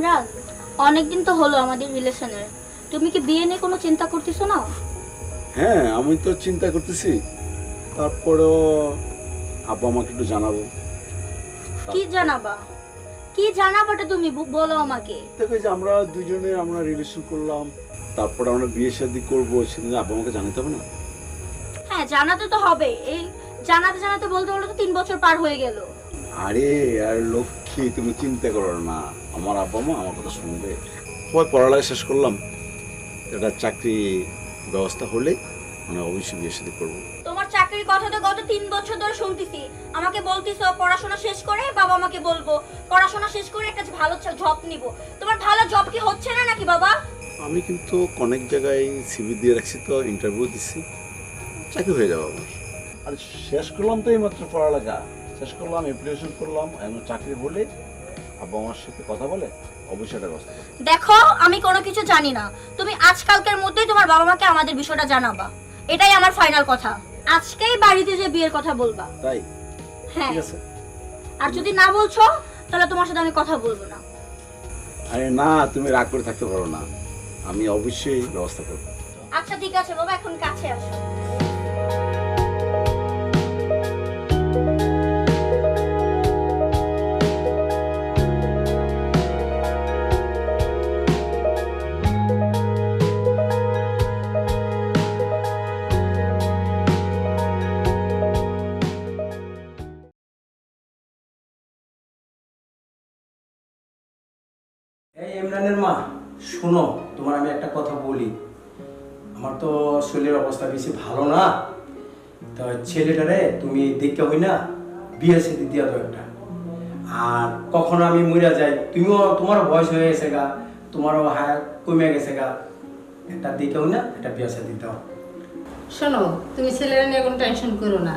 ইমরান অনেকদিন তো হলো আমাদের রিলেশনের। তুমি কি বিয়ে নিয়ে কোনো চিন্তা করতেছো না? হ্যাঁ আমি তো চিন্তা করতেছি। তারপরেও আব্বা আমাকে একটু জানাব। কি জানাবা? কি জানাবাটা তুমি? বলো আমাকে। দেখো যে আমরা দুজনে আমরা রিলেশন করলাম তারপর আমরা বিয়ে শাদি করব সেদিন আব্বা আমাকে জানাতে হবে না? হ্যাঁ জানাতে তো হবে। এই জানাতে জানাতে বলতে বলতে তো তিন বছর পার হয়ে গেল। আরে আর লক্ষ্মী তুমি চিন্তা করো না। আমার আব্বা মা আমার কথা শুনবে। তোমার পড়ালেখা শেষ করলাম। একটা চাকরি ব্যবস্থা হলে মানে অবশ্যই বিয়ে শাদি করব। তোমার চাকরির কথা তো গত তিন বছর ধরে শুনতেছি। আমাকে বলতিছো পড়াশোনা শেষ করে বাবা আমাকে বলব। পড়াশোনা শেষ করে একটা ভালো জব নিব। তোমার ভালো জব কি হচ্ছে না নাকি বাবা? আমি কিন্তু অনেক জায়গায় সিভি দিয়ে রাখছি তো ইন্টারভিউ দিচ্ছি চাকরি হয়ে যাবে আমার। আর শেষ করলাম তো এইমাত্র পড়ালেখা। শেষ করলাম অ্যাপ্লিকেশন করলাম এখন চাকরি হলে আব্বা আমার সাথে কথা বলে অবশ্যই ব্যবস্থা দেখো আমি কোনো কিছু জানি না। তুমি আজকালকের মধ্যেই তোমার বাবা মাকে আমাদের বিষয়টা জানাবা। এটাই আমার ফাইনাল কথা। আজকেই বাড়িতে যে বিয়ের কথা বলবা। তাই? হ্যাঁ। ঠিক আছে। আর যদি না বলছো তাহলে তোমার সাথে আমি কথা বলব না। আরে না তুমি রাগ করে থাকতে পারো না। আমি অবশ্যই ব্যবস্থা করব। আচ্ছা ঠিক আছে বাবা এখন কাছে আসো। শোনো, তোমার আমি একটা কথা বলি। আমার তো শরীরের অবস্থা বেশি ভালো না। তো ছেলেটারে তুমি দেখতে হই না, বিয়ে সাথে দিয়া একটা। আর কখনো আমি মরিয়া যাই, তুমিও, তোমারও বয়স হয়ে গেছে গা, তোমারও হায় কমে গেছে গা। একটা দেখে হই না, একটা বিয়ে সাথে দাও শোনো, তুমি ছেলেরা নিয়ে কোনো টেনশন করো না।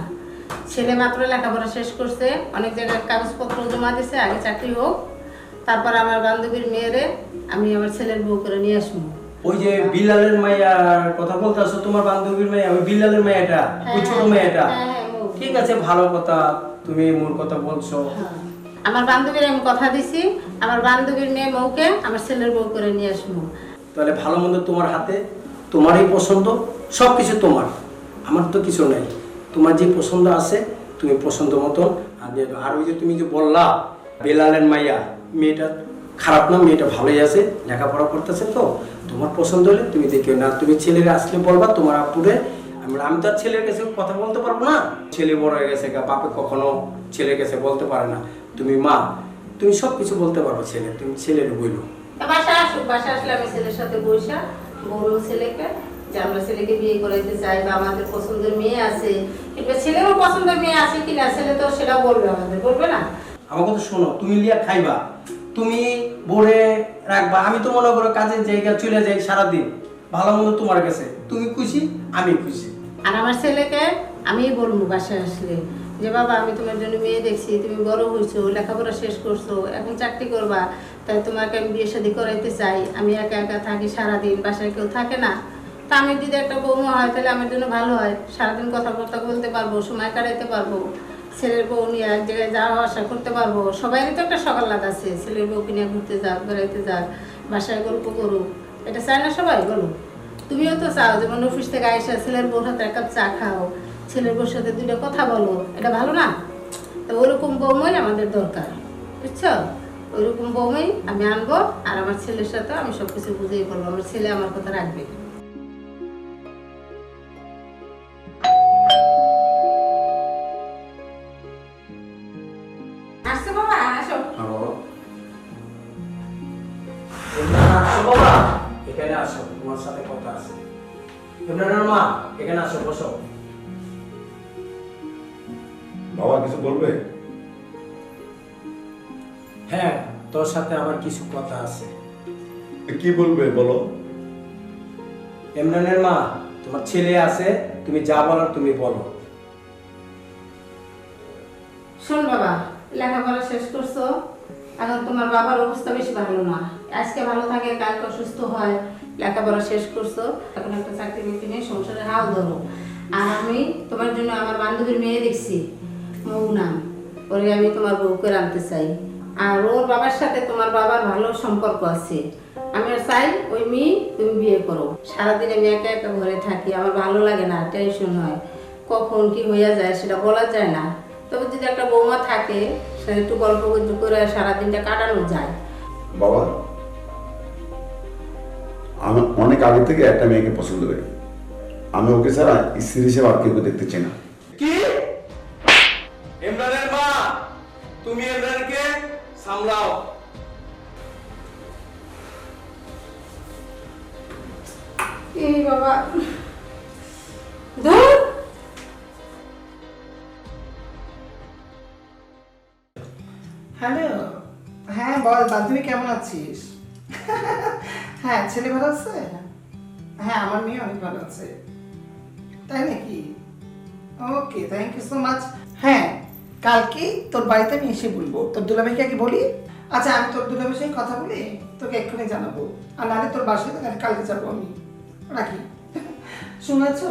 ছেলে মাত্র লেখাপড়া শেষ করছে, অনেক জায়গায় কাগজপত্র জমা দিছে, আগে চাকরি হোক। তারপর আমার বান্ধবীর মেয়েরে আমি আমার ছেলের বউ করে নিয়ে আসব। ওই যে বিল্লালের মাইয়ার কথা বলতে আসো তোমার বান্ধবীর ওই বিল্লালের মাইয়াটা ওই ছোট মেয়েটা হ্যাঁ, হ্যাঁ, ঠিক আছে ভালো কথা তুমি মূল কথা বলছো। আমার বান্ধবীর আমি কথা দিছি আমার বান্ধবীর মেয়ে বউকে আমার ছেলের বউ করে নিয়ে আসব। তাহলে ভালো মন্দ তোমার হাতে তোমারই পছন্দ সব কিছু তোমার। আমার তো কিছু নাই। তোমার যে পছন্দ আছে তুমি পছন্দ মতন। আর ওই যে তুমি যে বললা বেলালের মাইয়া মেয়েটা খারাপ না মেয়েটা ভালোই আছে লেখাপড়া করতেছে তো তোমার পছন্দ হলে তুমি দেখিও না। তুমি ছেলের আসলে বলবা তোমার আপুরে আমি আমি তো আর ছেলের কাছে কথা বলতে পারব না। ছেলে বড় হয়ে গেছে গা, বাপে কখনো ছেলের কাছে বলতে পারে না। তুমি মা তুমি সব কিছু বলতে পারো ছেলে তুমি ছেলের বইলো। বাসা আসুক বাসা আসলে আমি ছেলের সাথে বসা বলব ছেলেকে যে আমরা ছেলেকে বিয়ে করাইতে চাই বা আমাদের পছন্দের মেয়ে আছে কিংবা ছেলেরও পছন্দের মেয়ে আছে কিনা ছেলে তো সেটা বলবে আমাদের বলবে না? আমার কথা শোনো তুমি লিয়া খাইবা তুমি বোরে রাখবা, আমি তো মনে করো কাজের জায়গা চলে যাই সারাদিন, ভালো মন্দ তোমার কাছে, তুমি খুশি, আমি খুশি। আর আমার ছেলেকে আমি বলব বাসায় আসলে, যে বাবা, আমি তোমার জন্য মেয়ে দেখছি, তুমি বড় হয়েছো, লেখাপড়া শেষ করছ, এখন চাকরি করবা, তাই তোমাকে আমি বিয়ে শাদি করাইতে চাই, আমি একা একা থাকি সারাদিন, বাসায় কেউ থাকে না। তা আমি যদি একটা বৌমা হয়, তাহলে আমার জন্য ভালো হয়, সারাদিন কথাবার্তা বলতে পারব, সময় কাটাইতে পারব। ছেলের বউ নিয়ে এক জায়গায় যাওয়া আসা করতে পারব। সবাইরই তো একটা সকাল লাগ আছে। ছেলের বউকে নিয়ে ঘুরতে যাক, বেড়াইতে যাক, বাসায় গল্প করুক। এটা চায় না সবাই, বলো? তুমিও তো চাও যেমন অফিস থেকে আইসা ছেলের বউর হাতে এক কাপ চা খাও, ছেলের বউর সাথে দুটো কথা বলো। এটা ভালো না? তো ওরকম বৌমই আমাদের দরকার, বুঝছ? ওইরকম বৌমই আমি আনব, আর আমার ছেলের সাথে আমি সব কিছু বলব আমার ছেলে আমার কথা রাখবে। বাবা এখানে আসো তোমার সাথে কথা আছে। ইমরানের মা এখানে আসো বসো। বাবা কিছু বলবে? হ্যাঁ তোর সাথে আমার কিছু কথা আছে। কি বলবে বলো? ইমরানের মা তোমার ছেলে আছে তুমি যা বলার তুমি বলো। শোন বাবা লেখাপড়া শেষ করছ এখন তোমার বাবার অবস্থা বেশি ভালো না। আজকে ভালো থাকে, কালকে অসুস্থ হয়, লেখাপড়া শেষ করছ, এখন একটা চাকরি বাকরি নিয়ে সংসারে হাল ধরো। আর আমি তোমার জন্য আমার বান্ধবীর মেয়ে দেখছি মৌ নাম ওরে আমি তোমার বউকে আনতে চাই। আর ওর বাবার সাথে তোমার বাবার ভালো সম্পর্ক আছে। আমি চাই ওই মেয়ে তুমি বিয়ে করো। সারাদিন আমি একা একা ঘরে থাকি, আমার ভালো লাগে না টেনশন হয়। কখন কি হইয়া যায় সেটা বলা যায় না। তবে যদি একটা বৌমা থাকে, সে একটু গল্প করে সারাদিনটা কাটানো যায়। বাবা আমি অনেক আগে থেকে একটা মেয়েকে পছন্দ করি। আমি ওকে ছাড়া স্ত্রী হিসেবে আর কেউ দেখতে চাই না। কি? ইমরানের মা তুমি ইমরানকে সামলাও। এই বাবা। ধুর। হ্যালো। হ্যাঁ বল বান্ধবী কেমন আছিস? হ্যাঁ ছেলে ভালো আছে? হ্যাঁ আমার মেয়ে অনেক ভালো আছে। তাই নাকি? Okay thank you so much হ্যাঁ কালকে তোর বাড়িতে আমি এসে বলব। তোর দুলাভাইকে আগে বলি? আচ্ছা আমি তোর দুলাভাইয়ের সঙ্গে কথা বলে তোকে এক্ষুনি জানাব। আর নাহলে তোর বাসায় তো কালকে- যাব আমি। রাখি। শুনেছ?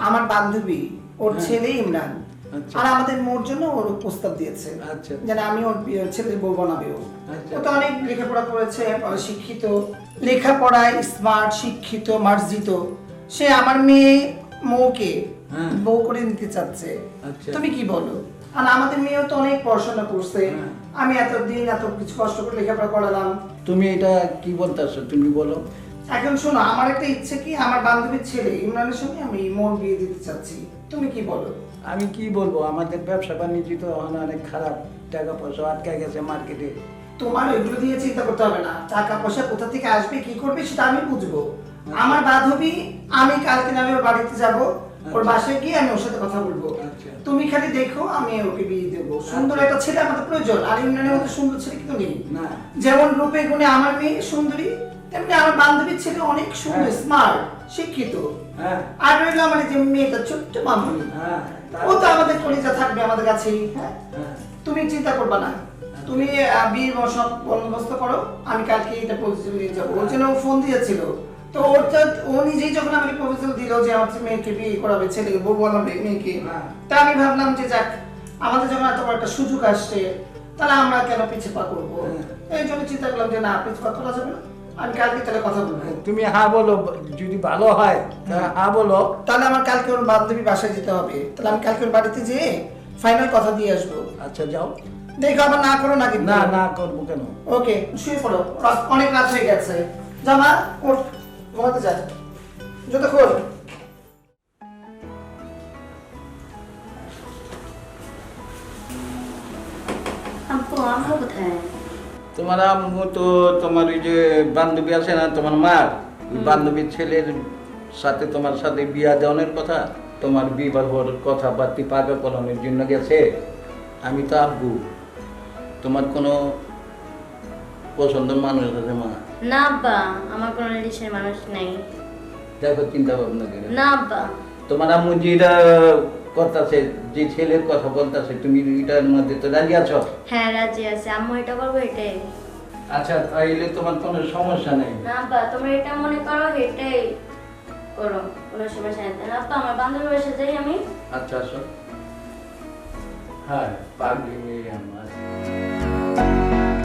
আমার বান্ধবী ওর ছেলে ইমরান। আচ্ছা। আর আমাদের মোর জন্য ওর প্রস্তাব দিয়েছে। আচ্ছা। যেন আমি ওর ছেলের বউ বানাবে ও আচ্ছা। তো অনেক লেখাপড়া করেছে শিক্ষিত লেখাপড়ায় স্মার্ট শিক্ষিত মার্জিত। সে আমার মেয়ে মৌকে হ্যাঁ। বউ করে নিতে চাচ্ছে। আচ্ছা। তুমি কি বলো? আর আমাদের মেয়েও তো অনেক পড়াশোনা করছে। হ্যাঁ। আমি এতদিন এত কিছু কষ্ট করে লেখাপড়া করালাম। তুমি এটা কি বলতে বলতেছো তুমি বলো। এখন শোনো আমার একটা ইচ্ছে কি? আমার বান্ধবীর ছেলে ইমরানের সঙ্গে আমি মোর বিয়ে দিতে চাচ্ছি। তুমি কি বলো? আমি কি বলব? আমাদের ব্যবসা বাণিজ্য তো অনেক খারাপ। টাকা পয়সা আটকে গেছে মার্কেটে। তোমার এগুলো দিয়ে চিন্তা করতে হবে না। টাকা পয়সা কোথা থেকে আসবে কি করবে সেটা আমি বুঝব। আমার বান্ধবী আমি কালকে আমি ওর বাড়িতে যাব। ওর বাসায় গিয়ে আমি ওর সাথে কথা বলব। আচ্ছা। তুমি খালি দেখো আমি ওকে বিয়ে দেবো। সুন্দর একটা ছেলে আমাদের প্রয়োজন। আর ইমরানের মতো সুন্দর ছেলে কিন্তু নেই। যেমন রূপে গুণে আমার মেয়ে সুন্দরী তেমনি আমার বান্ধবীর ছেলে অনেক সুন্দর হ্যাঁ। স্মার্ট শিক্ষিত। হ্যাঁ। আর রইল আমার যে মেয়েটা ছোট্ট মামনি হ্যাঁ। ও তো আমাদের কলিজা থাকবে আমাদের কাছেই হ্যাঁ? হ্যাঁ। তুমি চিন্তা করবে না। তুমি আহ, বিয়ের বন্দোবস্ত করো আমি কালকে এটা প্রপোজাল নিয়ে যাব। ওর জন্য ফোন দিয়েছিল। তো ওর তো ও নিজেই যখন আমাকে প্রপোজাল দিল যে আমার মেয়েকে বিয়ে করাবে ছেলেকে বউ বানাবে মেয়েকে হ্যাঁ। তা আমি ভাবলাম যে যাক আমাদের যখন এত বড় একটা সুযোগ আসছে তাহলে আমরা কেন পিছিয়ে পা করব? হ্যাঁ। এই জন্য চিন্তা করলাম যে না পিছিয়ে পা করা যাবে না। আমি কালকে তাহলে কথা বলব। তুমি হ্যাঁ বলো যদি ভালো হয় হ্যাঁ। বলো। তাহলে আমার কালকে ওর বান্ধবী বাসায় যেতে হবে। তাহলে আমি কালকে ওর বাড়িতে যেয়ে ফাইনাল কথা দিয়ে আসব। আচ্ছা যাও। দেখো আবার না করো না কিন্তু। না না করব কেন? ওকে শুয়ে পড়ো। অনেক রাত হয়ে গেছে। জামা ওঠ ঘুমাতে যা। জুতো খোল। আব্বু আম্মু কোথায়? তোমার আম্মু তো তোমার ওই যে বান্ধবী আছে না তোমার মার? বান্ধবীর ছেলের সাথে তোমার সাথে বিয়া দেওয়ানোর কথা? তোমার বিবাহর কথা বাতি পাকা করানোর জন্য গেছে? আমি তো আব্বু। তোমার কোনো পছন্দের মানুষ আছে মা? না আব্বা আমার কোনো রিলেশনের মানুষ নেই। দেখো চিন্তা ভাবনা করে। না আব্বা। তোমার আম্মু যেটা করতেছে যে ছেলের কথা বলতেছে তুমি এটার মধ্যে তো রাজি আছো? হ্যাঁ রাজি আছে। আম্মু এটা করব এটাই। আচ্ছা তাইলে তোমার কোনো সমস্যা নেই। না আব্বা তোমরা এটা মনে করো এটাই করো। কোনো সমস্যা নেই। না আব্বা আমার বান্ধবীর বাসা যাই আমি। আচ্ছা আসো। হ্যাঁ পাগলি মেয়ে আমার। Thank you.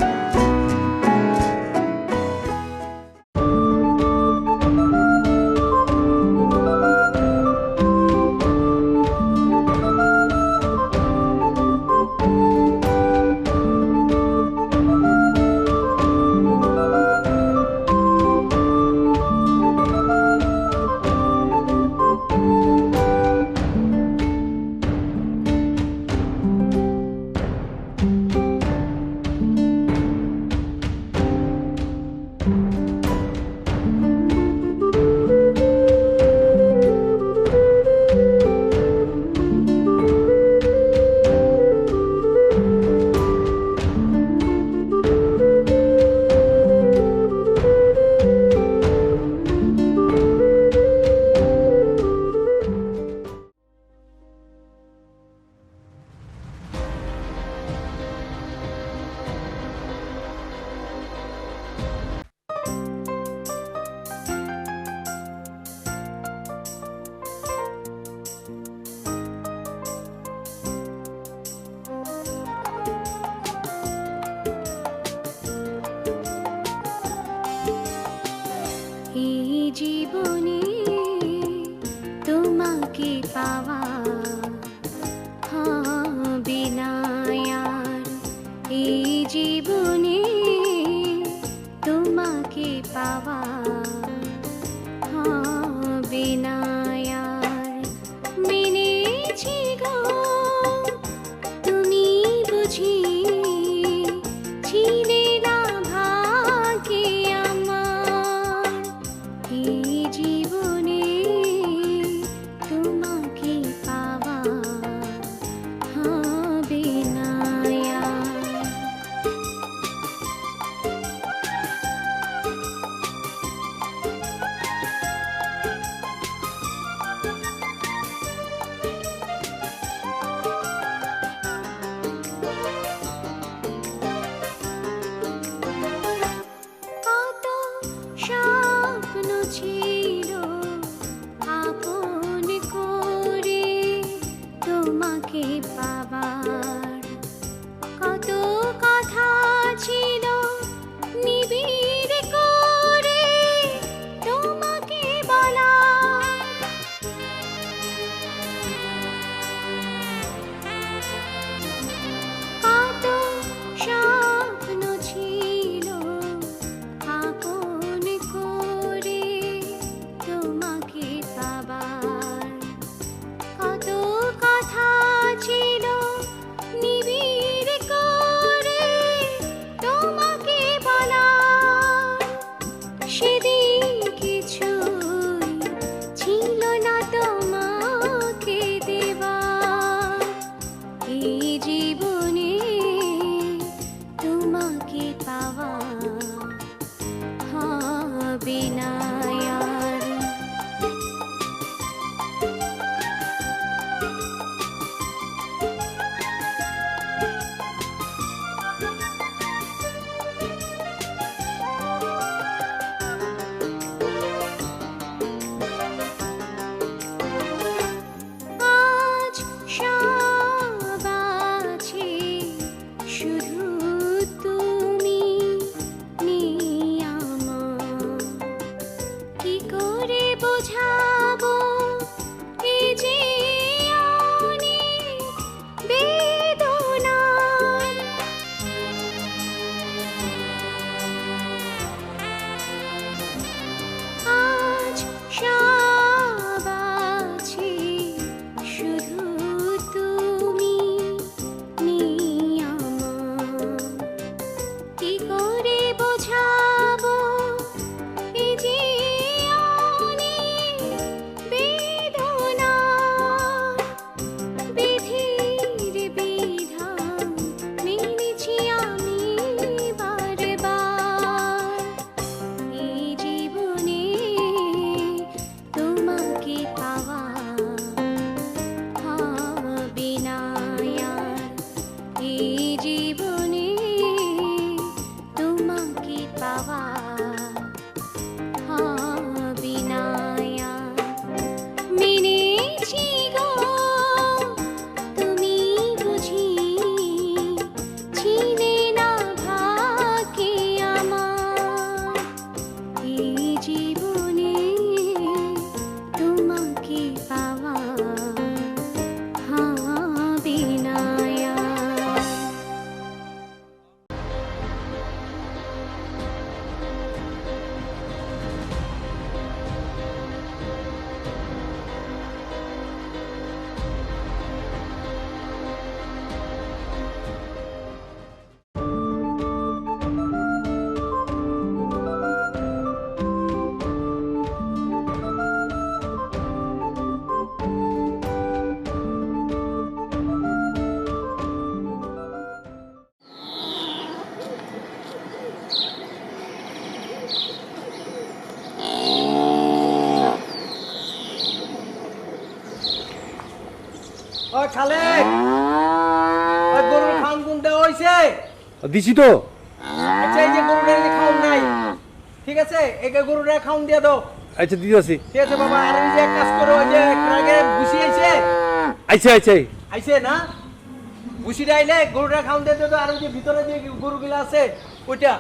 দিছি তো। আচ্ছা এই যে গরুটার যে খাওন নাই। ঠিক আছে? একে গরুটা খাওন দিয়ে দাও। আচ্ছা দিদি আছে ঠিক আছে বাবা। আর ওই যে কাজ করো ওই যে আগে ভুসি আইছে? আচ্ছা আচ্ছা আইছে না? ভুসিটা আইলে গরুটা খাওন দিয়ে দাও আর ওই যে ভিতরে যে গরুগুলো আছে ওইটা।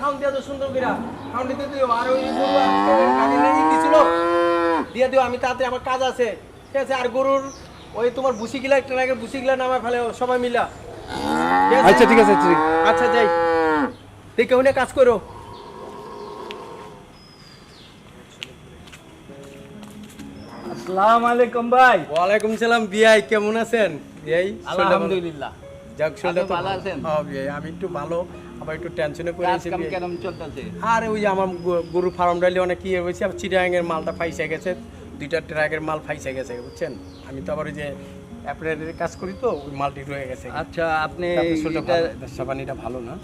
খাউন দিয়া তো সুন্দর করে। খাউন দিতে দিও। আর ওই গরু দিছিল দিয়ে দিও। আমি তাতে আমার কাজ আছে। ঠিক আছে? আর গরুর ওই তোমার ভুসি গিলা একটা আগে ভুসি গিলা নামা ফেলে সবাই মিলা? আচ্ছা ঠিক আছে ঠিক। আচ্ছা যাই। দেখে হলে কাজ করো। আসসালামু আলাইকুম ভাই। ওয়ালাইকুম সালাম বিআই কেমন আছেন? বিআই আলহামদুলিল্লাহ। যাক শরীরটা তো ভালো আছেন? হ্যাঁ বিআই আমি একটু ভালো আবার একটু টেনশনে পড়ে কাজ আছি বিআই। কেমন চলতেছে? আর ওই যে আমার গরু- ফার্ম ডালি অনেক কি হয়েছে আবার চিটাগাঙের মালটা ফাইসে গেছে দুইটা ট্রাকের মাল ফাইসে গেছে বুঝছেন? আমি তো আবার ওই যে অ্যাপ্রেলের কাজ করি তো ওই মালটি রয়ে গেছে। আচ্ছা আপনি ব্যবসা বাণিজ্যটা ভালো না?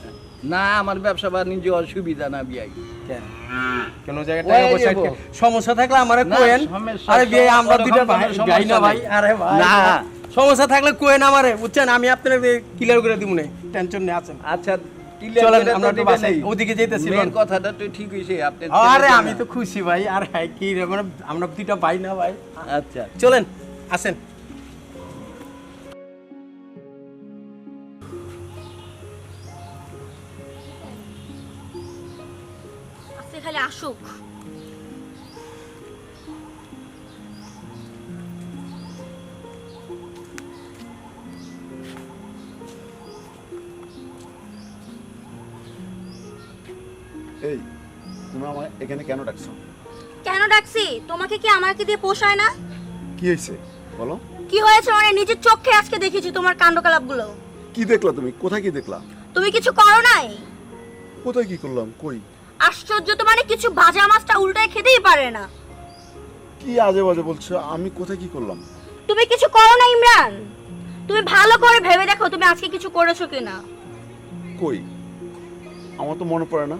না আমার ব্যবসা বাণিজ্য অসুবিধা না বিয়াই। কেন? কোন জায়গায় টাকা পয়সা সমস্যা থাকলে আমারে কোয়েন। আরে বিয়ে আমরা দুইটা ভাই না ভাই? আরে ভাই। না। সমস্যা থাকলে কোয়েন আমারে বুঝছেন? আমি আপনার ক্লিয়ার করে দিব না। টেনশন নেই আছেন। আচ্ছা কথাটা তো ঠিক আপনি আরে আমি তো খুশি ভাই আর কি মানে আমরা দুইটা ভাই না ভাই। আচ্ছা। চলেন আসেন। আসুক। এই তুমি আমার এখানে কেন ডাকছো? কেন ডাকছি? তোমাকে কি আমাকে দিয়ে পোষায় না? কি হয়েছে? বলো। কি হয়েছে মানে নিজের চোখে আজকে দেখেছি তোমার কাণ্ডকলাপগুলো। কি দেখলা তুমি? কোথায় কি দেখলা? তুমি কিছু করো নাই? কোথায় কি করলাম? কই? আশ্চর্য তো মানে কিছু ভাজা মাছটা উল্টায় খেতেই পারে না। কি আজে বাজে বলছো? আমি কোথায় কি করলাম? তুমি কিছু করো না ইমরান। তুমি ভালো করে ভেবে দেখো তুমি আজকে কিছু করেছ কিনা। কই? আমার তো মনে পড়ে না।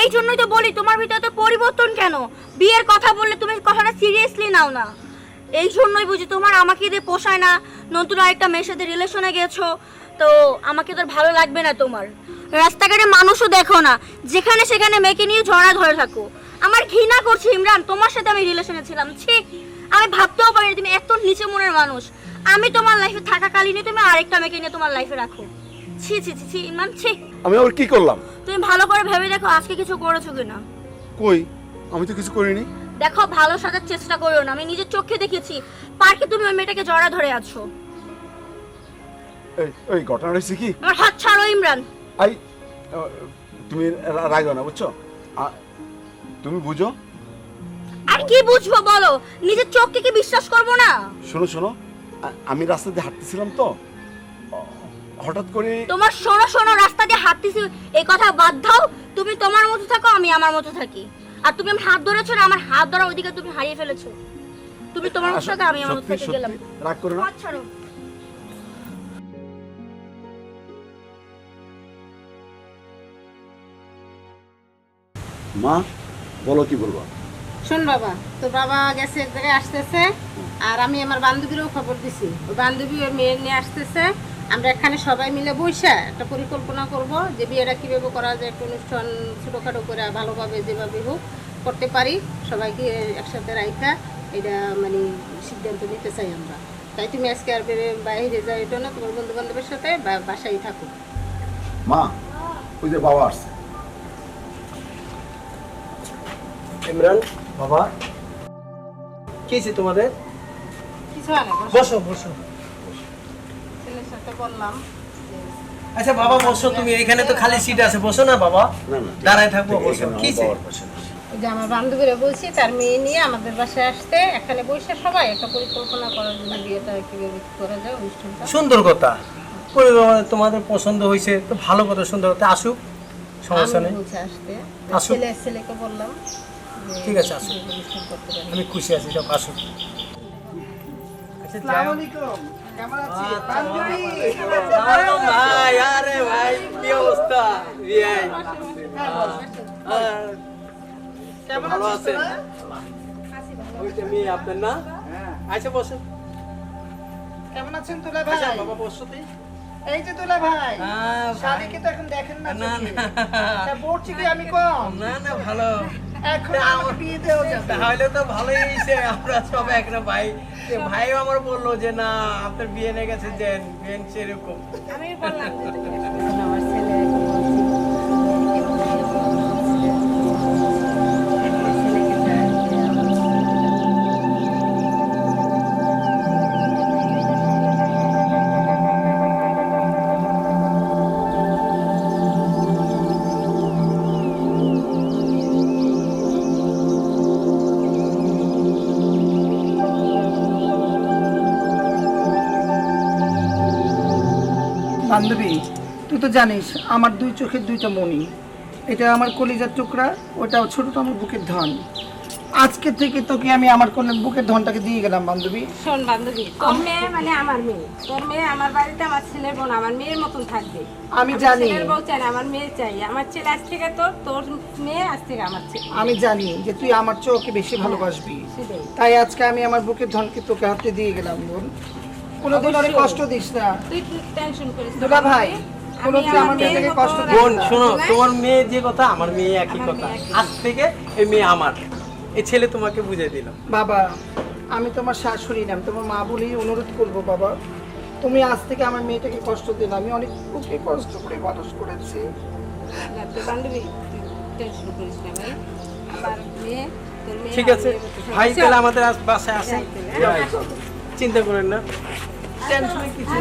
এই জন্যই তো বলি তোমার ভিতরে তো পরিবর্তন কেন? বিয়ের কথা বললে তুমি কথাটা সিরিয়াসলি নাও না। এই জন্যই বুঝি তোমার আমাকে দিয়ে পোষায় না। নতুন আরেকটা মেয়ের সাথে রিলেশনে গেছো। তো আমাকে তো আর ভালো লাগবে না তোমার। রাস্তাঘাটে মানুষও দেখো না। যেখানে সেখানে মেয়েকে নিয়ে ঝড়া ধরে থাকো। আমার ঘৃণা করছে ইমরান তোমার সাথে আমি রিলেশনে ছিলাম। ছি আমি ভাবতেও পারিনি তুমি এত নিচে মনের মানুষ। আমি তোমার লাইফে থাকাকালীনই তুমি আরেকটা মেয়েকে নিয়ে তোমার লাইফে রাখো। ছি ছি ছি ছি ইমরান ছি। আমি আবার কি করলাম? তুমি ভালো করে ভেবে দেখো আজকে কিছু করেছ কিনা। কই? আমি তো কিছু করিনি। দেখো ভালো সাজার চেষ্টা করো না। আমি নিজের চোখে দেখেছি। পার্কে তুমি ওই মেয়েটাকে জড়া ধরে আছো। এই ওই ঘটনা হয়েছে কি? আমার হাত ছাড়ো ইমরান। আই তুমি রা- রাগো না বুঝছ? তুমি বুঝো? আর কি বুঝব বলো? নিজের চোখকে কি বিশ্বাস করব না? শোনো শোনো। আমি রাস্তা দিয়ে হাঁটতেছিলাম তো। হঠাৎ করে তোমার শোনো শোনো রাস্তা দিয়ে হাঁটতেছি। এই কথা বাদ দাও। তুমি তোমার মতো থাকো আমি আমার মতো থাকি। আর তুমি আমার হাত ধরেছো না আমার হাত ধরা ওইদিকে তুমি হারিয়ে ফেলেছো। তুমি তোমার মতো থাকো আমি আমার মতো থেকে গেলাম। রাগ করো না। মা বলো কি বলব? শোন বাবা তোর বাবা গেছে এক জায়গায় আসতেছে আর আমি আমার বান্ধবীরও খবর দিছি। ওই বান্ধবী ওই মেয়ে নিয়ে আসতেছে আমরা এখানে সবাই মিলে বসে একটা পরিকল্পনা করব যে বিয়েটা কীভাবে করা যায় একটা অনুষ্ঠান ছোটোখাটো করে ভালোভাবে যেভাবে হোক করতে পারি সবাইকে একসাথে রাখা এটা মানে সিদ্ধান্ত নিতে চাই আমরা। তাই তুমি আজকে আর বাইরে যাই এটা না তোমার বন্ধু বান্ধবের সাথে বা- বাসায় থাকো। মা ওই যে বাবা আসছে। ইমরান বাবা। কি তোমাদের? কিছু হয় না বসো। বসো ছেলের সাথে বললাম আচ্ছা বাবা বসো তুমি। এখানে তো খালি সিট আছে। বসো না বাবা। না না দাঁড়ায় থাকব বসো। কি যে আমার বান্ধবীরা বলছি তার মেয়ে নিয়ে আমাদের বাসায় আসতে। এখানে বসে সবাই একটা পরিকল্পনা করার জন্য বিয়েটা কীভাবে করা যায় অনুষ্ঠানটা। সুন্দর কথা। পরিবার তোমাদের পছন্দ হয়েছে তো ভালো কথা সুন্দর কথা। আসুক সমস্যা নেই। আসতে। আসুক। ছেলে ছেলেকে বললাম ঠিক আছে, পারি আমি খুশি আছি সব আসুক আচ্ছা, কেমন আছিস বান্ধবী সালাম ভাই আরে ভাই কি অবস্থা? ভালো আছেন? ওইটা মেয়ে আপনার না? আচ্ছা বসুন কেমন আছেন তোলা আচ্ছা ভাই বাবা বসো এই যে তোলা ভাই শালিকে তো এখন দেখেন না না, না। কি আমি কম। না না ভালো। এখন আমার তাহলে তো ভালোই হয়েছে। আমরা সব একটা ভাই। ভাইও আমার বলল যে না আপনার বিয়ে নিয়ে গেছে যেন বিয়ে সেরকম। আমি বললাম বান্ধবী তুই তো জানিস আমার দুই চোখের দুইটা মণি। এটা আমার কলিজার টুকরা ওটা ছোটটা আমার বুকের ধন। আজকে থেকে তোকে আমি আমার কোন বুকের ধনটাকে দিয়ে গেলাম বান্ধবী। শোন বান্ধবী তোর মেয়ে মানে আমার মেয়ে। তোর মেয়ে আমার বাড়িতে আমার ছেলের বোন আমার মেয়ের মতন থাকবে। আমি জানি। ছেলের বউ চাই আমার মেয়ে চাই। আমার ছেলে আজ থেকে তোর তোর মেয়ে আজ থেকে আমার ছেলে। আমি জানি যে তুই আমার চোখে বেশি ভালোবাসবি। তাই আজকে আমি আমার বুকের ধনকে তোকে হাতে দিয়ে গেলাম বোন। কোনোদিন কষ্ট দিস না। তুই টেনশন করিস দুলা ভাই। বোন শোনো তোমার মেয়ে যে কথা আমার মেয়ে একই কথা। আজ থেকে এই মেয়ে আমার। এই ছেলে তোমাকে বুঝিয়ে বাবা আমি তোমার শাশুড়ি নাম তোমার মা বলেই অনুরোধ করব বাবা। তুমি আজ থেকে আমার মেয়েটাকে কষ্ট দিলে আমি অনেক ওকে কষ্ট করে মানুষ করেছি। না, তুই বান্ধবী তুই টেনশন করিস না ভাই। আমার মেয়ে তোর মেয়ে ঠিক আছে। ভাই তাহলে আমাদের আজ বাসায় আসে। চিন্তা করেন না। টেনশনে কিছু